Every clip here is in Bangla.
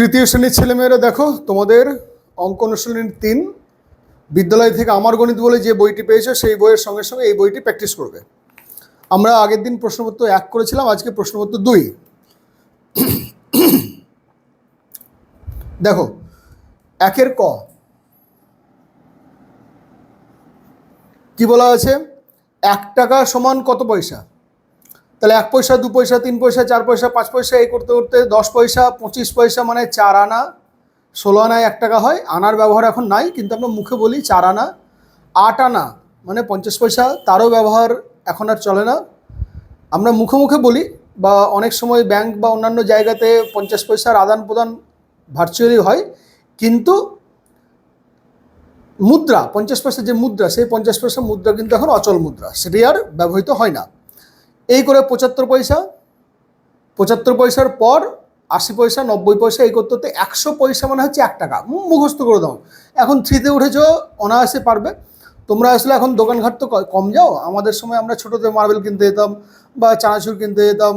তৃতীয় শ্রেণির ছেলেমেয়েরা দেখো, তোমাদের অঙ্ক অনুশীলনী তিন, বিদ্যালয় থেকে আমার গণিত বলে যে বইটি পেয়েছ, সেই বইয়ের সঙ্গে সঙ্গে এই বইটি প্র্যাকটিস করবে। আমরা আগের দিন প্রশ্নপত্র এক করেছিলাম, আজকে প্রশ্নপত্র দুই। দেখো, একের ক। কি বলা আছে? এক টাকা সমান কত পয়সা? তাহলে এক পয়সা, দু পয়সা, তিন পয়সা, চার পয়সা, পাঁচ পয়সা, এই করতে করতে দশ পয়সা, পঁচিশ পয়সা মানে চার আনা। ষোলো আনায় এক টাকা হয়, আনার ব্যবহার এখন নাই, কিন্তু আমরা মুখে বলি চার আনা, আট আনা মানে পঞ্চাশ পয়সা, তারও ব্যবহার এখন আর চলে না। আমরা মুখে মুখে বলি, বা অনেক সময় ব্যাংক বা অন্যান্য জায়গাতে পঞ্চাশ পয়সার আদান প্রদান ভার্চুয়ালি হয়, কিন্তু মুদ্রা, পঞ্চাশ পয়সা যে মুদ্রা, সেই পঞ্চাশ পয়সা মুদ্রা কিন্তু এখন অচল মুদ্রা, সেটি আর ব্যবহৃত হয় না। এই করে পঁচাত্তর পয়সা, পঁচাত্তর পয়সার পর আশি পয়সা, নব্বই পয়সা এই করতে করতে একশো পয়সা মানে হচ্ছে এক টাকা। মুখস্থ করে দাও। এখন থ্রিতে উঠেছো, অনায়াসে পারবে। তোমরা আসলে এখন দোকানঘাট তো কম যাও। আমাদের সময় আমরা ছোটোতে মার্বেল কিনতে যেতাম বা চানাচুর কিনতে যেতাম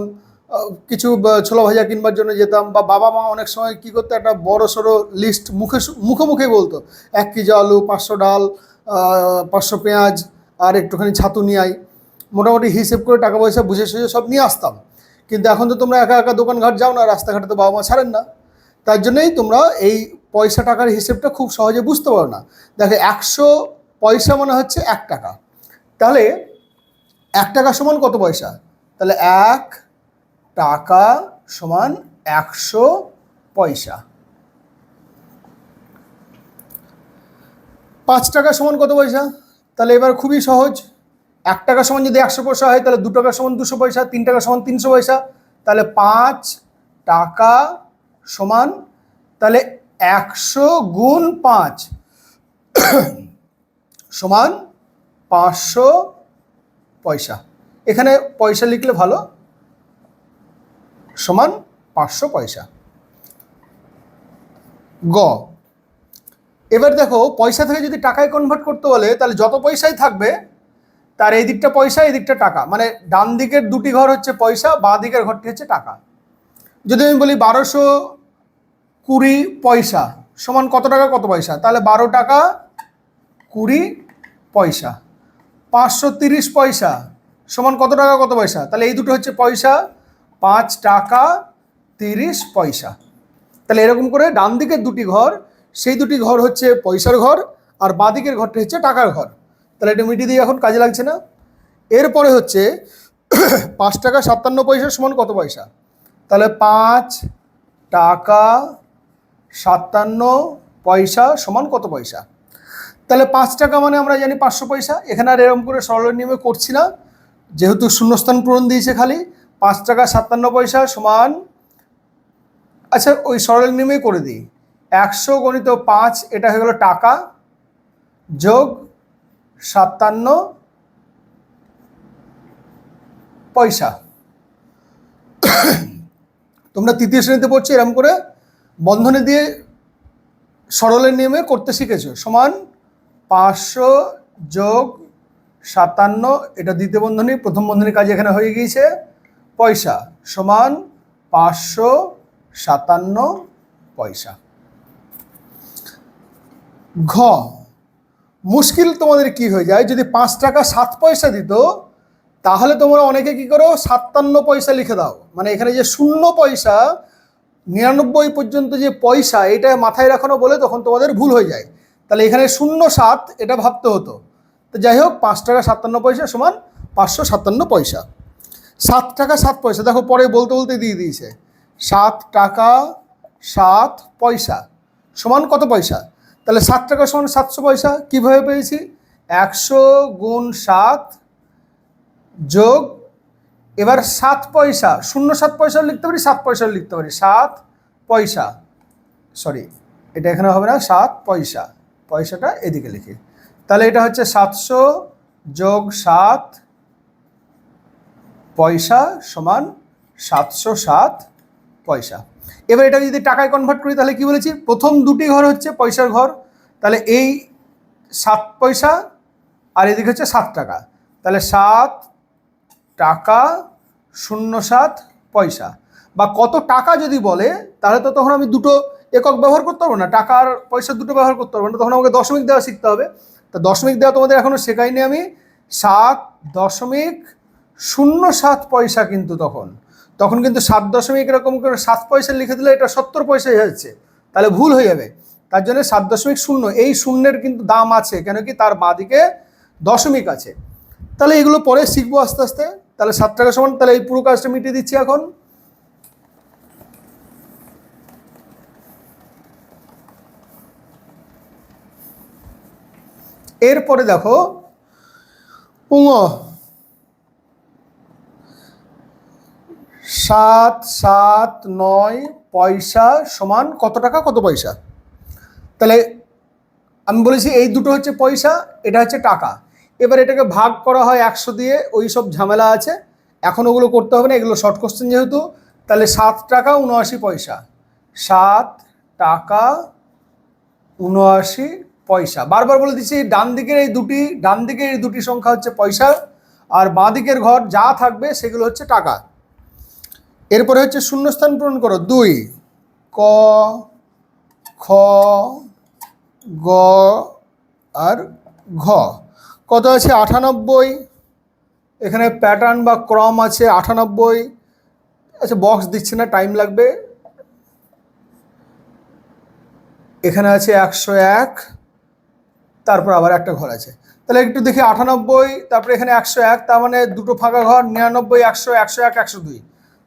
কিছু ছোলা ভাজা কিনবার জন্য যেতাম বা বাবা মা অনেক সময় কী করতো, একটা বড় সড়ো লিস্ট মুখে মুখে মুখে বলতো, এক কেজি আলু, পাঁচশো ডাল পাঁচশো পেঁয়াজ আর একটুখানি ছাতু নিয়ে আই মোটামুটি হিসেব করে টাকা পয়সা বুঝে সুঝে সব নিয়ে আসতাম। কিন্তু এখন তো তোমরা একা একা দোকানঘাট যাও না, রাস্তাঘাটে তো বাবা মা ছাড়েন না। তার জন্যই তোমরা এই পয়সা টাকার হিসেবটা খুব সহজে বুঝতে পারো না। দেখো, একশো পয়সা মানে হচ্ছে এক টাকা। তাহলে এক টাকা সমান কত পয়সা? তাহলে এক টাকা সমান একশো পয়সা। পাঁচ টাকা সমান কত পয়সা? তাহলে এবার খুবই সহজ। এক টাকা সমান যদি একশো পয়সা হয়, তাহলে দু টাকা সমান দুশো পয়সা, তিন টাকা সমান তিনশো পয়সা, তাহলে পাঁচ টাকা সমান, তাহলে একশো গুণ পাঁচ সমান পাঁচশো পয়সা। এখানে পয়সা লিখলে ভালো, সমান পাঁচশো পয়সা। গ, এবার দেখো, পয়সা থেকে যদি টাকায় কনভার্ট করতে বলে, তাহলে যত পয়সাই থাকবে তার এই দিকটা পয়সা, এই দিকটা টাকা। মানে ডান দিকের দুটি ঘর হচ্ছে পয়সা, বাঁ দিকের ঘরটি হচ্ছে টাকা। যদি আমি বলি বারোশো কুড়ি পয়সা সমান কত টাকা, কত পয়সা? তাহলে বারো টাকা কুড়ি পয়সা। পাঁচশো তিরিশ পয়সা সমান কত টাকা, কত পয়সা? তাহলে এই দুটো হচ্ছে পয়সা, পাঁচ টাকা তিরিশ পয়সা। তাহলে এরকম করে ডান দিকের দুটি ঘর, সেই দুটি ঘর হচ্ছে পয়সার ঘর, আর বাঁ দিকের ঘরটি হচ্ছে টাকার ঘর। তাহলে এটা মিটিয়ে দিয়ে এখন কাজে লাগছে না। এরপরে হচ্ছে, পাঁচ টাকা সাতান্ন পয়সা সমান কত পয়সা? তাহলে পাঁচ টাকা সাতান্ন পয়সা সমান কত পয়সা? তাহলে পাঁচ টাকা মানে আমরা জানি পাঁচশো পয়সা। এখানে আর এরকম করে সরল নিয়মে করছি না যেহেতু শূন্যস্থান পূরণ দিয়েছে খালি, পাঁচ টাকা সাতান্ন পয়সা সমান আচ্ছা ওই সরল নিয়মেই করে দিই। একশো গণিত পাঁচ, এটা হয়ে গেল টাকা যোগ সাতান্ন পয়সা। তোমরা তৃতীয় শ্রেণীতে পড়ছো এরকম করে বন্ধনে দিয়ে সরলের নিয়মে করতে শিখেছো। সমান পাঁচশো যোগ সাতান্ন, এটা দ্বিতীয় বন্ধনী, প্রথম বন্ধনীর কাজ এখানে হয়ে গিয়েছে, পয়সা। সমান পাঁচশো সাতান্ন পয়সা। ঘ মুশকিল তোমাদের কি হয়ে যায়? যদি পাঁচ টাকা সাত পয়সা দিত, তাহলে তোমরা অনেকে কি করো? সাতান্ন পয়সা লিখে দাও। মানে এখানে যে শূন্য পয়সা, নিরানব্বই পর্যন্ত যে পয়সা, এটা মাথায় রাখানো বলে তখন তোমাদের ভুল হয়ে যায়। তাহলে এখানে শূন্য সাত, এটা ভাবতে হতো। তো যাই হোক, পাঁচ টাকা সাতান্ন পয়সা সমান পাঁচশো সাতান্ন পয়সা। সাত টাকা সাত পয়সা, দেখো পরে বলতে বলতে দিয়ে দিয়েছে। সাত টাকা সাত পয়সা সমান কত পয়সা? তাহলে সাত টাকা সমান সাতশো পয়সা কীভাবে পেয়েছি? একশো গুণ সাত যোগ, এবার সাত পয়সা, শূন্য সাত পয়সাও লিখতে পারি, সাত পয়সাও লিখতে পারি। সাত পয়সা সরি এটা এখানে হবে না, সাত পয়সা, পয়সাটা এদিকে লিখি। তাহলে এটা হচ্ছে সাতশো যোগ সাত পয়সা সমান সাতশো সাত পয়সা। এবার এটা যদি টাকায় কনভার্ট করি, তাহলে কি বলেছি? প্রথম দুটি ঘর হচ্ছে পয়সার ঘর, তাহলে এই সাত পয়সা আর এদিকে হচ্ছে সাত টাকা। তাহলে সাত টাকা শূন্য সাত পয়সা। বা কত টাকা যদি বলে, তাহলে তো তখন আমি দুটো একক ব্যবহার করতে পারব না। টাকার পয়সা দুটো ব্যবহার করতে পারব না। তখন আমাকে দশমিক দেওয়া শিখতে হবে। তা দশমিক দেওয়া তোমাদের এখনও শেখাইনি আমি। সাত দশমিক শূন্য সাত পয়সা কিন্তু তখন। তখন কিন্তু সাত দশমিক এরকম করে সাত পয়সা লিখে দিলে এটা সত্তর পয়সা হয়ে যাচ্ছে তাহলে ভুল হয়ে যাবে। তার জন্য সাত দশমিক শূন্য, এই শূন্যের কিন্তু দাম আছে, কেন কি তার বাঁদিকে দশমিক আছে। তাহলে এগুলো পরে শিখব আস্তে আস্তে। তাহলে সাত টাকা সমান, তাহলে এই পুরো কাজটা মিটিয়ে দিচ্ছি এখন। এরপরে দেখো উঙ সাত সাত নয় পয়সা সমান কত টাকা, কত পয়সা? তাহলে আমি বলেছি এই দুটো হচ্ছে পয়সা, এটা হচ্ছে টাকা। এবার এটাকে ভাগ করা হয় একশো দিয়ে, ওই সব ঝামেলা আছে। এখন ওগুলো করতে হবে না, এগুলো শর্ট কোশ্চেন যেহেতু, তাহলে সাত টাকা উনআশি পয়সা। সাত টাকা উনআশি পয়সা। বারবার বলে দিচ্ছি, ডান দিকের এই দুটি, ডান দিকের এই দুটি সংখ্যা হচ্ছে পয়সা, আর বাঁ দিকের ঘর যা থাকবে সেগুলো হচ্ছে টাকা। এরপরে হচ্ছে শূন্যস্থান পূরণ করো। দুই, ক, খ, গ, আর ঘ। কত আছে? আটানব্বই। এখানে প্যাটার্ন বা ক্রম আছে আটানব্বই। আচ্ছা বক্স দিচ্ছে না টাইম লাগবে। এখানে আছে একশো এক, তারপর আবার একটা ঘর আছে। তাহলে একটু দেখি আটানব্বই, তারপরে এখানে একশো এক, তার মানে দুটো ফাঁকা ঘর, নিরানব্বই, একশো একশো এক, একশো দুই।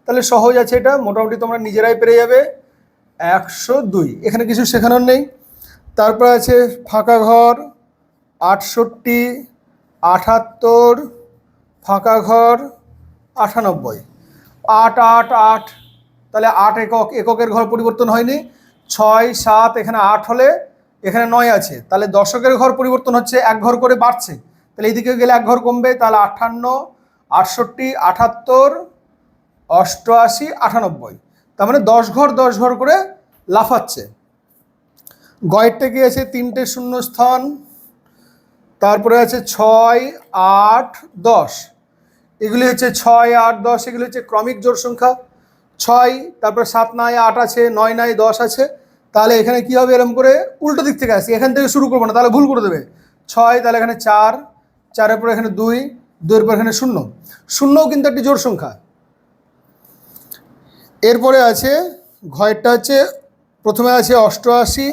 তাহলে সহজ আছে এটা, মোটামুটি তোমরা নিজেরাই পেরে যাবে। একশো দুই, এখানে কিছু শেখানোর নেই। তারপর আছে ফাঁকা ঘর, আটষট্টি, আটাত্তর, ফাঁকা ঘর, আটানব্বই। আট আট আট, তাহলে আট একক, এককের ঘর পরিবর্তন হয়নি। ছয়, সাত, এখানে আট হলে এখানে নয় আছে। তাহলে দশকের ঘর পরিবর্তন হচ্ছে, এক ঘর করে বাড়ছে। তাহলে এইদিকে গেলে এক ঘর কমবে, তাহলে আটান্ন, আটষট্টি, আটাত্তর অষ্টআশি, আটানব্বই। তার মানে দশ ঘর দশ ঘর করে লাফাচ্ছে। গয়েরটা কি আছে? তিনটে শূন্য স্থান তারপরে আছে ছয়, আট, দশ। এগুলি হচ্ছে ছয়, আট, দশ, এগুলি হচ্ছে ক্রমিক জোড় সংখ্যা। ছয়, তারপরে সাত নাই, আট আছে, নয় নাই, দশ আছে। তাহলে এখানে কি হবে এরকম করে? উল্টো দিক থেকে আসি এখান থেকে শুরু করব না, তাহলে ভুল করে দেবে। ছয়, তাহলে এখানে চার, চারের পর এখানে দুই, দুইয়ের পর এখানে শূন্য। শূন্যও কিন্তু একটি জোড় সংখ্যা। এরপরে আছে ঘয়েরটা হচ্ছে, প্রথমে আছে অষ্টআশি,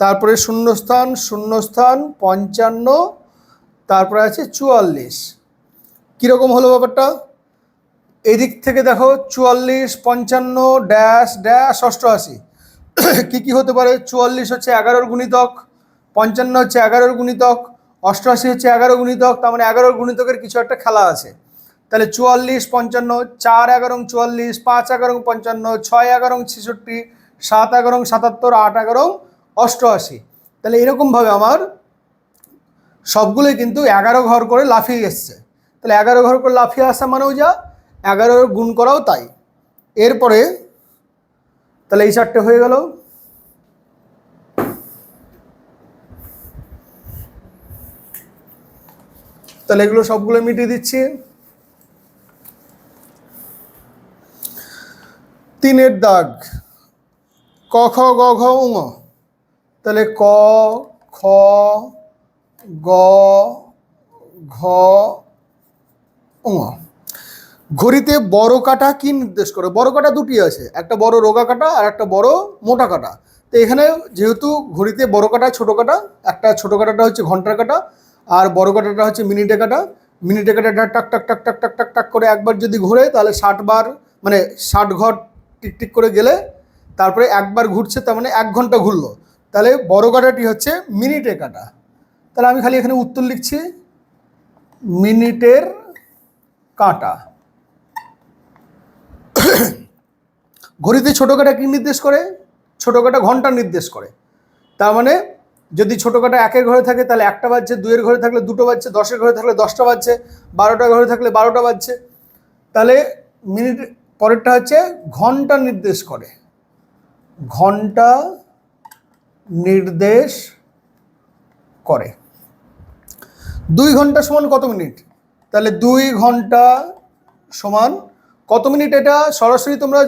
তারপরে শূন্যস্থান শূন্যস্থান পঞ্চান্ন, তারপরে আছে চুয়াল্লিশ। কীরকম হলো ব্যাপারটা? এদিক থেকে দেখো, চুয়াল্লিশ, পঞ্চান্ন, ড্যাশ ড্যাশ, অষ্টআশি। কী কী হতে পারে? চুয়াল্লিশ হচ্ছে এগারোর গুণিতক, পঞ্চান্ন হচ্ছে এগারোর গুণিতক, অষ্টআশি হচ্ছে এগারো গুণিতক, তার মানে এগারোর গুণিতকের কিছু একটা খেলা আছে। তাহলে চুয়াল্লিশ, পঞ্চান্ন, চার এগারো চুয়াল্লিশ, পাঁচ এগারো পঞ্চান্ন, ছয় এগারো ছেষট্টি, সাত এগারো সাতাত্তর, আট এগারো অষ্টআশি। তাহলে এরকমভাবে আমার সবগুলোই কিন্তু এগারো ঘর করে লাফিয়ে এসছে। তাহলে এগারো ঘর করে লাফিয়ে আসা মানেও যা এগারোর গুণ করাও তাই। এরপরে তাহলে এই চারটে হয়ে গেল। তাহলে এগুলো সবগুলো মিটিয়ে দিচ্ছি। তিনের দাগ। ক, খ, গ, ঘ উঙ তাহলে ক, খ, গ, ঘ উঙ ঘড়িতে বড় কাটা কি নির্দেশ করে? বড় কাটা দুটি আছে, একটা বড় রোগা কাটা আর একটা বড় মোটা কাটা। তো এখানে যেহেতু ঘড়িতে বড় কাটা, ছোট কাটা, একটা ছোট কাটাটা হচ্ছে ঘণ্টার কাটা আর বড় কাটাটা হচ্ছে মিনিটে কাটা। মিনিটে কাটাটা টাক টাক টাক টাক টাক টাক টাক করে একবার যদি ঘোরে তাহলে ষাট বার মানে ষাট ঘর টিক টিক করে গেলে তারপরে একবার ঘুরছে, তার মানে এক ঘণ্টা ঘুরলো। তাহলে বড় কাটাটি হচ্ছে মিনিটে কাটা। তাহলে আমি খালি এখানে উত্তর লিখছি, মিনিটের কাঁটা। ঘড়িতে ছোটো কাটা কী নির্দেশ করে? ছোটো কাটা ঘণ্টা নির্দেশ করে। তার মানে যদি ছোটো কাটা একের ঘরে থাকে, তাহলে একটা বাজছে দুয়ের ঘরে থাকলে দুটো বাজছে, দশের ঘরে থাকলে দশটা বাজছে বারোটা ঘরে থাকলে বারোটা বাজছে। তাহলে মিনিট পরেরটা হচ্ছে ঘণ্টা নির্দেশ করে। ঘণ্টা নির্দেশ করে। দুই ঘণ্টা সমান কত মিনিট? তাহলে দুই ঘণ্টা সমান কত মিনিট? এটা সরাসরি তোমরা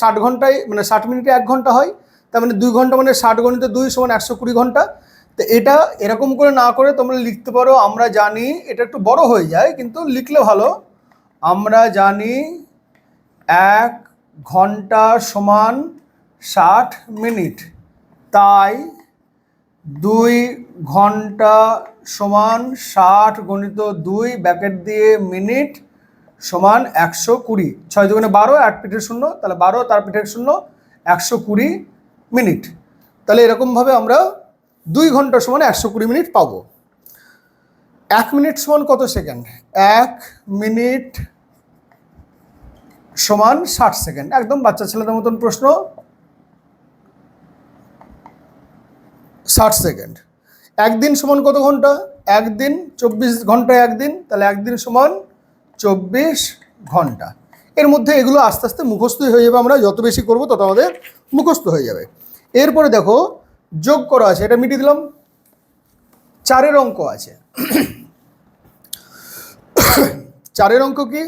ষাট ঘন্টায় মানে ষাট মিনিটে এক ঘণ্টা হয়। তার মানে দুই ঘণ্টা মানে ষাট গণিত দুই সমান একশো কুড়ি ঘণ্টা। তো এটা এরকম করে না করে তোমরা লিখতে পারো, আমরা জানি এটা একটু বড় হয়ে যায়, কিন্তু লিখলে ভালো। আমরা জানি এক ঘণ্টা সমান ষাট মিনিট। তাই দুই ঘণ্টা সমান ষাট গণিত দুই ব্যাকেট দিয়ে মিনিট সমান একশো কুড়ি। ছয় দুগুণে বারো, এক পিঠের শূন্য, তাহলে বারো, তার পিঠের শূন্য, একশো কুড়ি মিনিট। তাহলে এরকমভাবে আমরা দুই ঘণ্টা সমান একশো কুড়ি মিনিট পাবো। এক মিনিট সমান কত সেকেন্ড? এক মিনিট সমান ষাট সেকেন্ড। একদম বাচ্চা ছেলেদের মতন প্রশ্ন। ষাট সেকেন্ড। একদিন সমান কত ঘণ্টা? একদিন চব্বিশ ঘণ্টা একদিন, তাহলে একদিন সমান চব্বিশ ঘণ্টা। এর মধ্যে এগুলো আস্তে আস্তে মুখস্থই হয়ে যাবে আমরা, যত বেশি করব তত আমাদের মুখস্থ হয়ে যাবে। এরপরে দেখো, যোগ করা আছে, এটা মিটিয়ে দিলাম। চারের অঙ্ক আছে। চারের অঙ্ক কি?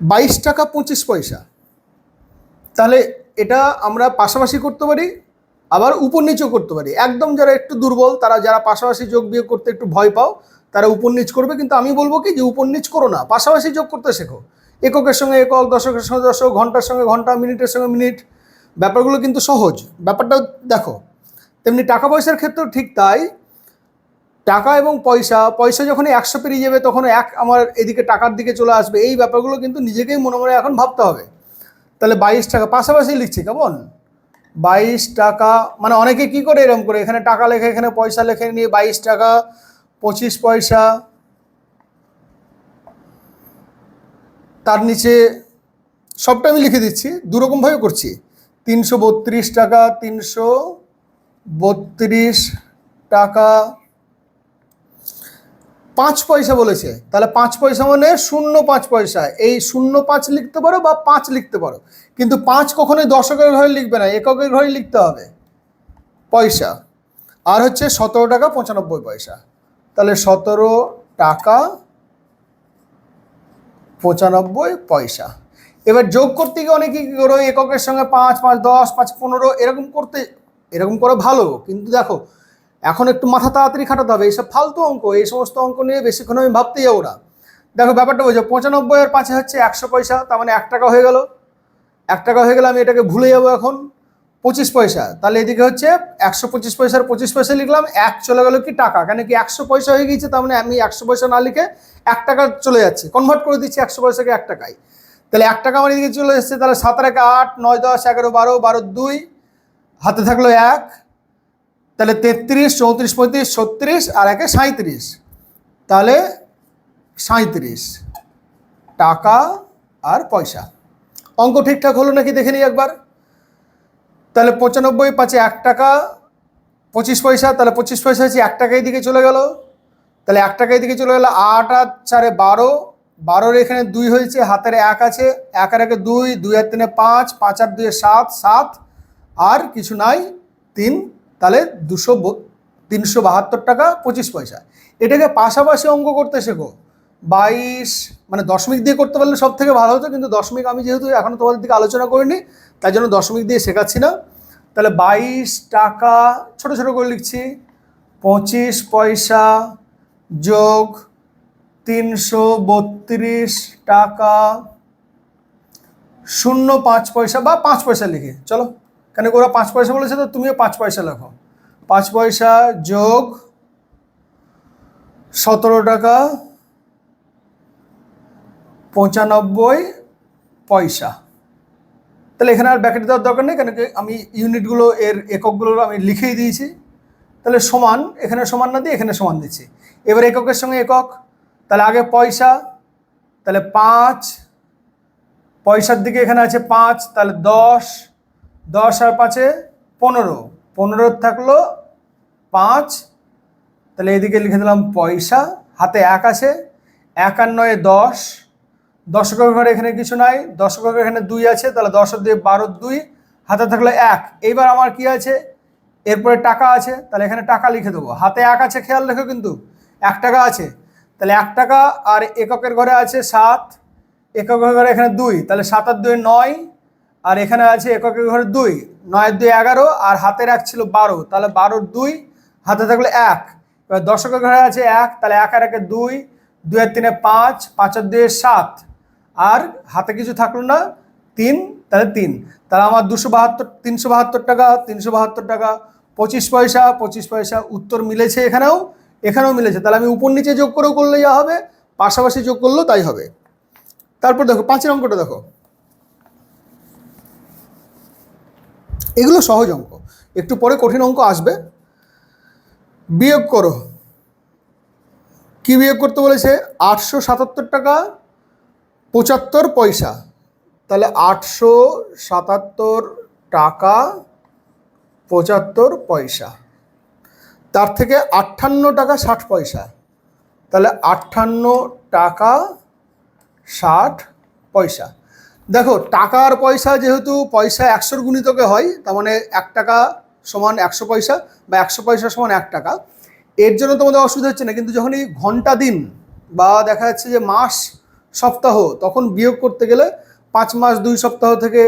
বাইশ টাকা পঁচিশ পয়সা। তাহলে এটা আমরা পাশাপাশি করতে পারি, আবার উপর নিচেও করতে পারি। একদম যারা একটু দুর্বল, তারা যারা পাশাপাশি যোগ বিয়োগ করতে একটু ভয় পাও, তারা উপর নিচ করবে। কিন্তু আমি বলব কি যে উপর নিচ করো না, পাশাপাশি যোগ করতে শেখো। এককের সঙ্গে একক দশকের সঙ্গে দশক, ঘণ্টার সঙ্গে ঘণ্টা, মিনিটের সঙ্গে মিনিট, ব্যাপারগুলো কিন্তু সহজ। ব্যাপারটা দেখো, তেমনি টাকা পয়সার ক্ষেত্রেও ঠিক তাই। টাকা এবং পয়সা পয়সা যখন একশো পেরিয়ে যাবে তখন এক আমার এদিকে টাকার দিকে চলে আসবে। এই ব্যাপারগুলো কিন্তু নিজেকেই মনে মনে এখন ভাবতে হবে। তাহলে বাইশ টাকা, পাশাপাশি লিখছি, কেমন? বাইশ টাকা মানে অনেকে কি করে এরকম করে? এখানে টাকা লেখে, এখানে পয়সা লেখে নিয়ে বাইশ টাকা, পঁচিশ পয়সা, তার নিচে সবটা আমি লিখে দিচ্ছি, দুরকমভাবে করছি। তিনশো বত্রিশ টাকা, তিনশো বত্রিশ টাকা পাঁচ পয়সা বলেছে। তাহলে পাঁচ পয়সা মানে শূন্য পাঁচ পয়সা। এই শূন্য পাঁচ লিখতে পারো বা পাঁচ লিখতে পারো। কিন্তু পাঁচ কখনোই দশকের ঘরে লিখবে না, এককের ঘরে লিখতে হবে। পয়সা। আর হচ্ছে সতেরো টাকা পঁচানব্বই পয়সা। তাহলে সতেরো টাকা পঁচানব্বই পয়সা। এবার যোগ করতে গিয়ে অনেকে কী করো, এককের সঙ্গে পাঁচ পাঁচ, দশ, পাঁচ, পনেরো, এরকম করতে, এরকম করে ভালো। কিন্তু দেখো এখন একটু মাথা তাড়াতাড়ি খাটাতে হবে, এইসব ফালতু অঙ্ক, এই সমস্ত অঙ্ক নিয়ে বেশিক্ষণ আমি ভাবতে যাব না। দেখো, ব্যাপারটা বোঝো, পঁচানব্বই আর পাঁচে হচ্ছে একশো পয়সা, তার মানে এক টাকা হয়ে গেল। এক টাকা হয়ে গেলে আমি এটাকে ভুলে যাব এখন। পঁচিশ পয়সা, তাহলে এদিকে হচ্ছে একশো পঁচিশ পয়সার পঁচিশ পয়সা লিখলাম, এক চলে গেল কি টাকা? কেন কি একশো পয়সা হয়ে গিয়েছে, তার মানে আমি একশো পয়সা না লিখে এক টাকা চলে যাচ্ছে। কনভার্ট করে দিচ্ছি একশো পয়সাকে এক টাকায়। তাহলে এক টাকা আমার এদিকে চলে এসছে, তাহলে সাত একে আট, নয় দশ, এগারো, বারো বারো, দুই, হাতে থাকল এক তাহলে তেত্রিশ, চৌত্রিশ, পঁয়ত্রিশ, ছত্রিশ আর একে সাঁত্রিশ তাহলে সাঁত্রিশ টাকা আর পয়সা। অঙ্ক ঠিকঠাক হলো নাকি দেখে নিই একবার? তাহলে পঁচানব্বই পাঁচে এক টাকা, পঁচিশ পয়সা, তাহলে পঁচিশ পয়সা হচ্ছে এক টাকায় দিকে চলে গেল। তাহলে এক টাকায় দিকে চলে গেল আট আর চারে বারো। বারোর এখানে দুই হয়েছে, হাতের এক আছে। এক আর একে দুই দুই আর তিনে পাঁচ পাঁচ আর দুয়ে সাত সাত। আর কিছু নাই, তিন তাহলে দুশো তিনশো বাহাত্তর টাকা পঁচিশ পয়সা। এটাকে পাশাপাশি অঙ্ক করতে শেখো। বাইশ মানে দশমিক দিয়ে করতে পারলে সব থেকে ভালো হতো, কিন্তু দশমিক আমি যেহেতু এখনও তোমাদের দিকে আলোচনা করিনি, তাই জন্য দশমিক দিয়ে শেখাচ্ছি না। তাহলে বাইশ টাকা ছোট ছোট করে লিখছি। পঁচিশ পয়সা যোগ তিনশো বত্রিশ টাকা শূন্য পাঁচ পয়সা বা পাঁচ পয়সা লিখে। চলো। কেন ওরা পাঁচ পয়সা বলেছে তো? তুমিও পাঁচ পয়সা লেখো। পাঁচ পয়সা যোগ সতেরো টাকা পঁচানব্বই পয়সা। তাহলে এখানে আর ব্যাকেট দেওয়ার দরকার নেই, কেন আমি ইউনিটগুলো, এর এককগুলো আমি লিখেই দিয়েছি। তাহলে সমান, এখানে সমান না দিয়ে এখানে সমান দিচ্ছি। এবার এককের সঙ্গে একক, তাহলে আগে পয়সা, তাহলে পাঁচ, পয়সার দিকে এখানে আছে পাঁচ, তাহলে দশ দশ আর পাঁচে পনেরো। পনেরো থাকল পাঁচ। তাহলে এদিকে লিখে দিলাম পয়সা। হাতে এক আছে। এক দশ। দশকের ঘরে এখানে কিছু নাই। দশকের এখানে দুই আছে। তাহলে দশ আর দুই বারো দুই। হাতে থাকল এক। এইবার আমার কি আছে? এরপরে টাকা আছে। তাহলে এখানে টাকা লিখে দেবো। হাতে এক আছে, খেয়াল রেখো কিন্তু। এক টাকা আছে। তাহলে এক টাকা আর এককের ঘরে আছে সাত। এককের ঘরে এখানে দুই। তাহলে সাত আর দুই নয়। আর এখানে আছে একক ঘরে দুই নয়ের দুই, এগারো, আর হাতের এক ছিল বারো। তাহলে বারোর দুই, হাতে থাকলে এক। এবার দশকের ঘরে আছে এক, তাহলে এক আর একে দুই, দুয়ের তিনে পাঁচ, পাঁচের দুয়ে সাত। আর হাতে কিছু থাকল না, তিন, তাহলে তিন। তাহলে আমার দুশো বাহাত্তর, তিনশো বাহাত্তর টাকা, তিনশো বাহাত্তর টাকা, পঁচিশ পয়সা পঁচিশ পয়সা উত্তর মিলেছে এখানেও এখানেও মিলেছে। তাহলে আমি উপর নিচে যোগ করেও করলে যা হবে, পাশাপাশি যোগ করলেও তাই হবে। তারপর দেখো, পাঁচের অঙ্কটা দেখো। এগুলো সহজ অঙ্ক। একটু পরে কঠিন অঙ্ক আসবে। বিয়োগ করো। কি বিয়োগ করতে বলেছে? আটশো সাতাত্তর টাকা, পঁচাত্তর পয়সা। তাহলে আটশো সাতাত্তর টাকা, পঁচাত্তর পয়সা। তার থেকে আটান্ন টাকা ষাট পয়সা। তাহলে আটান্ন টাকা ষাট পয়সা। দেখো, টাকার পয়সা যেহেতু পয়সা একশোর গুণিতকে হয়, তার মানে এক টাকা সমান একশো পয়সা বা একশো পয়সা সমান এক টাকা, এর জন্য তোমাদের অসুবিধা হচ্ছে না, কিন্তু যখন এই ঘণ্টা দিন বা দেখা যাচ্ছে যে মাস, সপ্তাহ, তখন বিয়োগ করতে গেলে পাঁচ মাস, দুই সপ্তাহ থেকে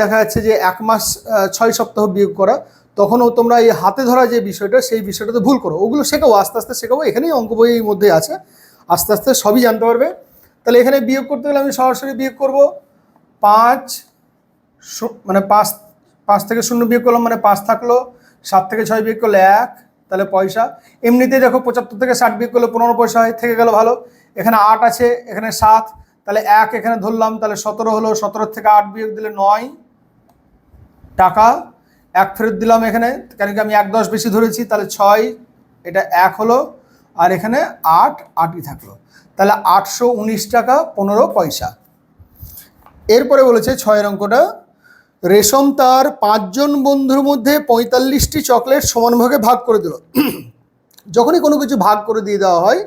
দেখা যাচ্ছে যে এক মাস ছয় সপ্তাহ বিয়োগ করা, তখনও তোমরা এই হাতে ধরা যে বিষয়টা, সেই বিষয়টাতে ভুল করো। ওগুলো শেখাবো আস্তে আস্তে শেখাবো এখানেই অঙ্ক বইয়ের মধ্যে আছে, আস্তে আস্তে সবই জানতে পারবে। তাহলে এখানে বিয়োগ করতে গেলে আমি সরাসরি বিয়োগ করব। পাঁচ মানে পাঁচ পাঁচ থেকে শূন্য বিয়োগ করলাম মানে পাঁচ থাকল, সাত থেকে ছয় বিয়োগ করলে এক, তাহলে পয়সা। এমনিতেই দেখো পঁচাত্তর থেকে ষাট বিয়োগ করলে পনেরো পয়সা হয় থেকে গেল ভালো। এখানে আট আছে, এখানে সাত, তাহলে এক এখানে ধরলাম, তাহলে সতেরো হলো সতেরো থেকে আট বিয়োগ দিলে নয় টাকা। এক ফেরত দিলাম এখানে, কেন কি আমি এক দশ বেশি ধরেছি, তাহলে ছয়, এটা এক হলো, আর এখানে আট, আটই থাকল। তাহলে আটশো উনিশ টাকা পনেরো পয়সা। এরপরে বলেছে ছয়ের অঙ্কটা, রেশম তার পাঁচজন বন্ধুর মধ্যে পঁয়তাল্লিশটি চকলেট সমানভাগে ভাগ করে দিল। যখনই কোনো কিছু ভাগ করে দিয়ে দেওয়া হয়,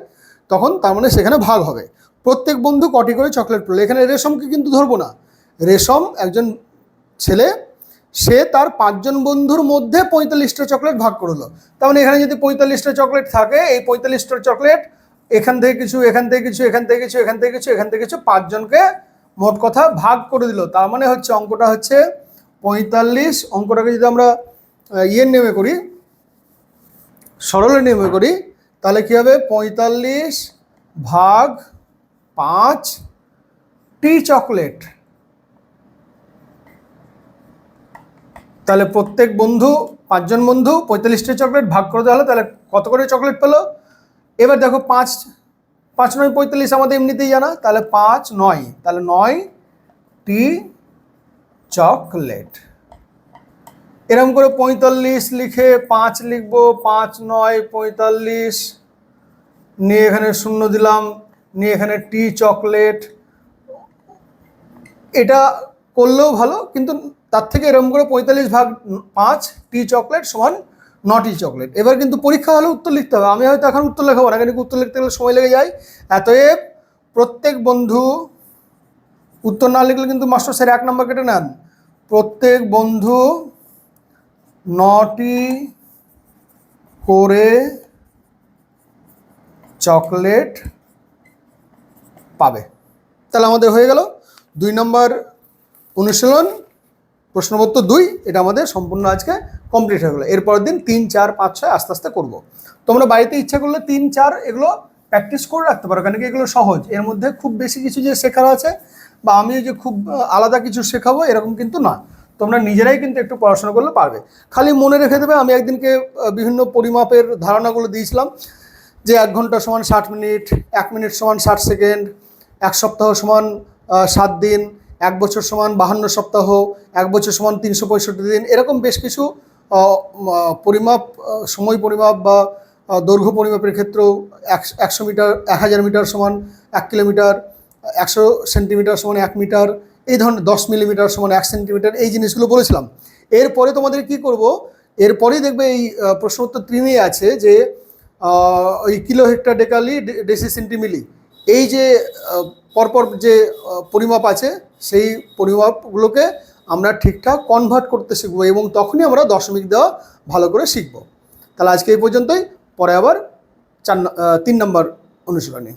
তখন তার মানে সেখানে ভাগ হবে। প্রত্যেক বন্ধু কটি করে চকলেট পেল। এখানে রেশমকে কিন্তু ধরবো না। রেশম একজন ছেলে, সে তার পাঁচজন বন্ধুর মধ্যে পঁয়তাল্লিশটা চকলেট ভাগ করল তার মানে এখানে যদি পঁয়তাল্লিশটা চকলেট থাকে, এই পঁয়তাল্লিশটা চকলেট এখান থেকে কিছু, এখান থেকে কিছু, এখান থেকে কিছু, এখান থেকে কিছু, এখান থেকে কিছু, পাঁচজনকে মোট কথা ভাগ করে দিল। তার মানে হচ্ছে অঙ্কটা হচ্ছে পঁয়তাল্লিশ। অঙ্কটাকে যদি আমরা ইয়ের নেমে করি, সরলের নেমে করি, তাহলে কী হবে? পঁয়তাল্লিশ ভাগ পাঁচ টি চকলেট তাহলে প্রত্যেক বন্ধু, পাঁচজন বন্ধু পঁয়তাল্লিশটি চকলেট ভাগ করে দেওয়া হলো, তাহলে কত করে চকলেট পেল? এবার দেখো পাঁচ পাঁচ নয় পঁয়তাল্লিশ আমাদের এমনিতেই জানা, তাহলে পাঁচ নয়, তাহলে নয় টি চকলেট। এরকম করে পঁয়তাল্লিশ লিখে পাঁচ লিখব, পাঁচ নয় পঁয়তাল্লিশ, নিয়ে এখানে শূন্য দিলাম, নিয়ে এখানে টি চকলেট। এটা করলেও ভালো, কিন্তু তার থেকে এরকম করে পঁয়তাল্লিশ ভাগ পাঁচ টি চকলেট সমান নটি চকলেট এবার কিন্তু পরীক্ষা হলে উত্তর লিখতে হবে। আমি হয়তো এখন উত্তর লেখাবো না কিন্তু উত্তর লিখতে গেলে সময় লেগে যায়। এতএব প্রত্যেক বন্ধু, উত্তর না লিখলে কিন্তু মাস্টার স্যার এক নম্বর কেটে নেন। প্রত্যেক বন্ধু নটি করে চকলেট পাবে। তাহলে আমাদের হয়ে গেল দুই নম্বর অনুশীলন। প্রশ্নপত্র দুই, এটা আমাদের সম্পূর্ণ আজকে কমপ্লিট হয়ে গেলো। এরপরের দিন তিন, চার, পাঁচ, ছয় আস্তে আস্তে করব। তোমরা বাড়িতে ইচ্ছা করলে তিন, চার এগুলো প্র্যাকটিস করে রাখতে পারো, কারণ কি এগুলো সহজ। এর মধ্যে খুব বেশি কিছু যে শেখার আছে বা আমি যে খুব আলাদা কিছু শেখাবো এরকম কিন্তু না। তোমরা নিজেরাই কিন্তু একটু পড়াশোনা করলে পারবে। খালি মনে রেখে দেবে, আমি একদিনকে বিভিন্ন পরিমাপের ধারণাগুলো দিয়েছিলাম যে এক ঘণ্টা সমান ষাট মিনিট, এক মিনিট সমান ষাট সেকেন্ড, এক সপ্তাহ সমান সাত দিন এক বছর সমান বাহান্ন সপ্তাহ, এক বছর সমান তিনশো পঁয়ষট্টি দিন, এরকম বেশ কিছু পরিমাপ সময় পরিমাপ বা দৈর্ঘ্য পরিমাপের ক্ষেত্রেও একশো মিটার, এক হাজার মিটার সমান এক কিলোমিটার, একশো সেন্টিমিটার সমান এক মিটার, এই ধরনের দশ মিলিমিটার সমান এক সেন্টিমিটার, এই জিনিসগুলো বলেছিলাম। এরপরে তোমাদের কি করব? এরপরেই দেখবে এই প্রশ্ন উত্তর তিনেই আছে যে ওই kilo hecto deca deci centi milli. এই যে পরপর যে পরিমাপ আছে, সেই পরিমাপগুলোকে আমরা ঠিকঠাক কনভার্ট করতে শিখব এবং তখনই আমরা দশমিক দেওয়া ভালো করে শিখব। তাহলে আজকে এই পর্যন্তই। পরে আবার চার তিন নম্বর অনুশীলনী।